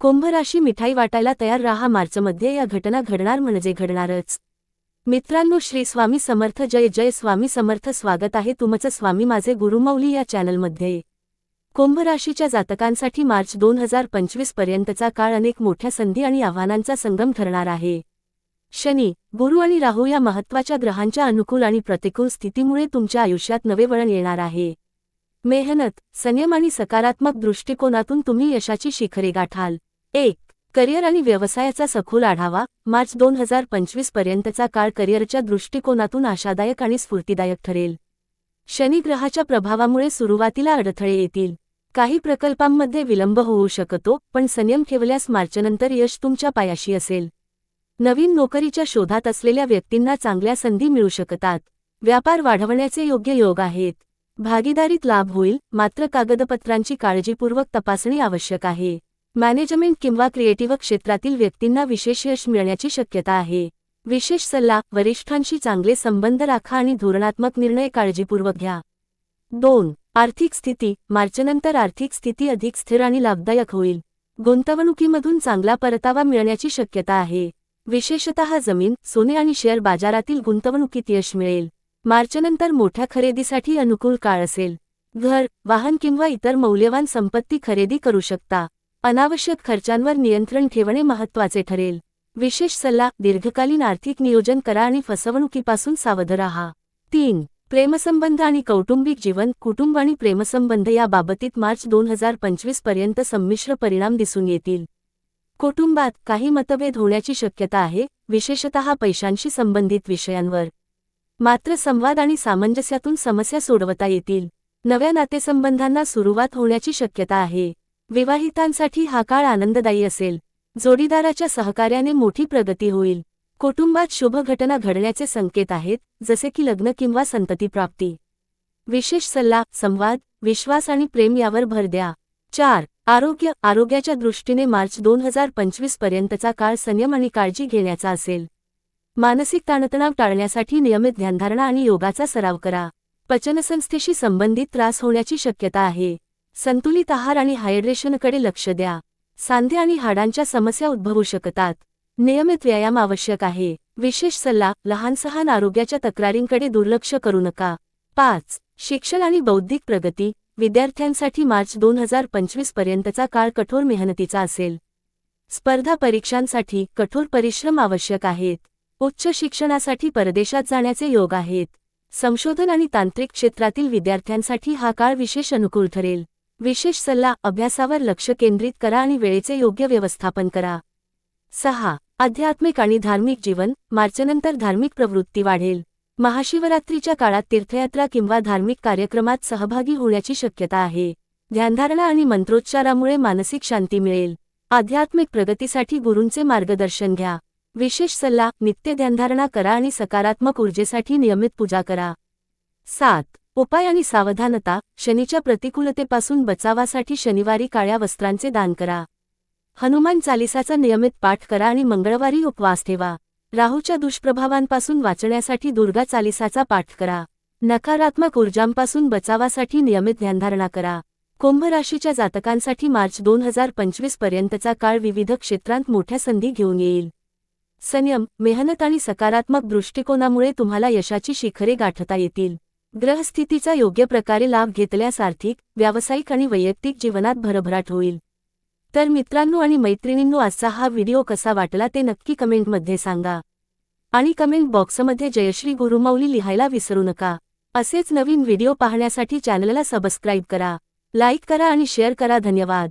कुंभराशी मिठाई वाटायला तयार राहा मार्चमध्ये या घटना घडणार म्हणजे घडणारच. मित्रांनो श्री स्वामी समर्थ जय जय स्वामी समर्थ स्वागत आहे तुमचं स्वामी माझे गुरुमौली या चॅनलमध्ये. कुंभराशीच्या जातकांसाठी मार्च दोन हजार पंचवीस पर्यंतचा काळ अनेक मोठ्या संधी आणि आव्हानांचा संगम ठरणार आहे. शनी गुरु आणि राहू या महत्त्वाच्या ग्रहांच्या अनुकूल आणि प्रतिकूल स्थितीमुळे तुमच्या आयुष्यात नवे वळण येणार आहे. मेहनत संयम आणि सकारात्मक दृष्टिकोनातून तुम्ही यशाची शिखरे गाठाल. एक करिअर आणि व्यवसायाचा सखोल आढावा मार्च दोन हजार पंचवीस पर्यंतचा काळ करिअरच्या दृष्टिकोनातून आशादायक आणि स्फूर्तीदायक ठरेल. शनिग्रहाच्या प्रभावामुळे सुरुवातीला अडथळे येतील. काही प्रकल्पांमध्ये विलंब होऊ शकतो पण संयम ठेवल्यास मार्चनंतर यश तुमच्या पायाशी असेल. नवीन नोकरीच्या शोधात असलेल्या व्यक्तींना चांगल्या संधी मिळू शकतात. व्यापार वाढवण्याचे योग्य योग आहेत. भागीदारीत लाभ होईल मात्र कागदपत्रांची काळजीपूर्वक तपासणी आवश्यक आहे. मॅनेजमेंट किंवा क्रिएटिव्ह क्षेत्रातील व्यक्तींना विशेष यश मिळण्याची शक्यता आहे. विशेष सल्ला वरिष्ठांशी चांगले संबंध राखा आणि धोरणात्मक निर्णय काळजीपूर्वक घ्या. दोन आर्थिक स्थिती. मार्चनंतर आर्थिक स्थिती अधिक स्थिर आणि लाभदायक होईल. गुंतवणुकीमधून चांगला परतावा मिळण्याची शक्यता आहे. विशेषतः जमीन सोने आणि शेअर बाजारातील गुंतवणुकीत यश मिळेल. मार्चनंतर मोठ्या खरेदीसाठी अनुकूल काळ असेल. घर वाहन किंवा इतर मौल्यवान संपत्ती खरेदी करू शकता. अनावश्यक खर्चांवर नियंत्रण ठेवणे महत्त्वाचे ठरेल. विशेष सल्ला दीर्घकालीन आर्थिक नियोजन करा आणि फसवणुकीपासून सावध राहा. तीन प्रेमसंबंध आणि कौटुंबिक जीवन कुटुंब आणि प्रेमसंबंध या बाबतीत मार्च दोन हजार पंचवीसपर्यंत संमिश्र परिणाम दिसून येतील. कुटुंबात काही मतभेद होण्याची शक्यता आहे विशेषतः पैशांशी संबंधित विषयांवर. मात्र संवाद आणि सामंजस्यातून समस्या सोडवता येतील. नव्या नातेसंबंधांना सुरुवात होण्याची शक्यता आहे. विवाहितांसाठी हा काळ आनंददायी असेल. जोडीदाराच्या सहकार्याने मोठी प्रगती होईल. कुटुंबात शुभ घटना घडण्याचे संकेत आहेत जसे की लग्न किंवा संततीप्राप्ती विशेष सल्ला संवाद विश्वास आणि प्रेम यावर भर द्या. चार आरोग्य आरोग्याच्या दृष्टीने मार्च दोन हजार पंचवीस पर्यंतचा काळ संयम आणि काळजी घेण्याचा असेल. मानसिक ताणतणाव टाळण्यासाठी नियमित ध्यानधारणा आणि योगाचा सराव करा. पचनसंस्थेशी संबंधित त्रास होण्याची शक्यता आहे. संतुलित आहार आणि हायड्रेशनकडे लक्ष द्या. सांधे आणि हाडांच्या समस्या उद्भवू शकतात. नियमित व्यायाम आवश्यक आहे. विशेष सल्ला लहानसहान आरोग्याच्या तक्रारींकडे दुर्लक्ष करू नका. पाच शिक्षण आणि बौद्धिक प्रगती. विद्यार्थ्यांसाठी मार्च दोन हजार पंचवीस पर्यंतचा काळ कठोर मेहनतीचा असेल. स्पर्धा परीक्षांसाठी कठोर परिश्रम आवश्यक आहेत. उच्च शिक्षणासाठी परदेशात जाण्याचे योग आहेत. संशोधन आणि तांत्रिक क्षेत्रातील विद्यार्थ्यांसाठी हा काळ विशेष अनुकूल ठरेल. विशेष सल्ला अभ्यासावर लक्ष केंद्रित करा आणि वेळेचे योग्य व्यवस्थापन करा. सहा. आध्यात्मिक आणि धार्मिक जीवन. मार्चनंतर धार्मिक प्रवृत्ती वाढेल. महाशिवरात्रीच्या काळात तीर्थयात्रा किंवा धार्मिक कार्यक्रमात सहभागी होण्याची शक्यता आहे. ध्यानधारणा आणि मंत्रोच्चारामुळे मानसिक शांती मिळेल. आध्यात्मिक प्रगतीसाठी गुरूंचे मार्गदर्शन घ्या. विशेष सल्ला नित्य ध्यानधारणा करा आणि सकारात्मक ऊर्जेसाठी नियमित पूजा करा. सात. उपाय आणि सावधानता शनीच्या प्रतिकूलतेपासून बचावासाठी शनिवारी काळ्या वस्त्रांचे दान करा. हनुमान चालिसाचा नियमित पाठ करा आणि मंगळवारी उपवास ठेवा. राहूच्या दुष्प्रभावांपासून वाचण्यासाठी दुर्गा चालिसाचा पाठ करा. नकारात्मक ऊर्जांपासून बचावासाठी नियमित ध्यानधारणा करा. कुंभ राशीच्या जातकांसाठी मार्च दोन हजार पंचवीस पर्यंतचा काळ विविध क्षेत्रांत मोठ्या संधी घेऊन येईल. संयम मेहनत आणि सकारात्मक दृष्टिकोनामुळे तुम्हाला यशाची शिखरे गाठता येतील. ग्रहस्थितीचा योग्य प्रकारे लाभ घेतल्यास आर्थिक व्यावसायिक आणि वैयक्तिक जीवनात भरभराट होईल. तर मित्रांनो आणि मैत्रिणींनो आजचा हा व्हिडिओ कसा वाटला ते नक्की कमेंटमध्ये सांगा. आणि कमेंट बॉक्समध्ये जयश्री गुरुमाऊली लिहायला विसरू नका. असेच नवीन व्हिडिओ पाहण्यासाठी चॅनलला सबस्क्राईब करा लाईक करा आणि शेअर करा. धन्यवाद.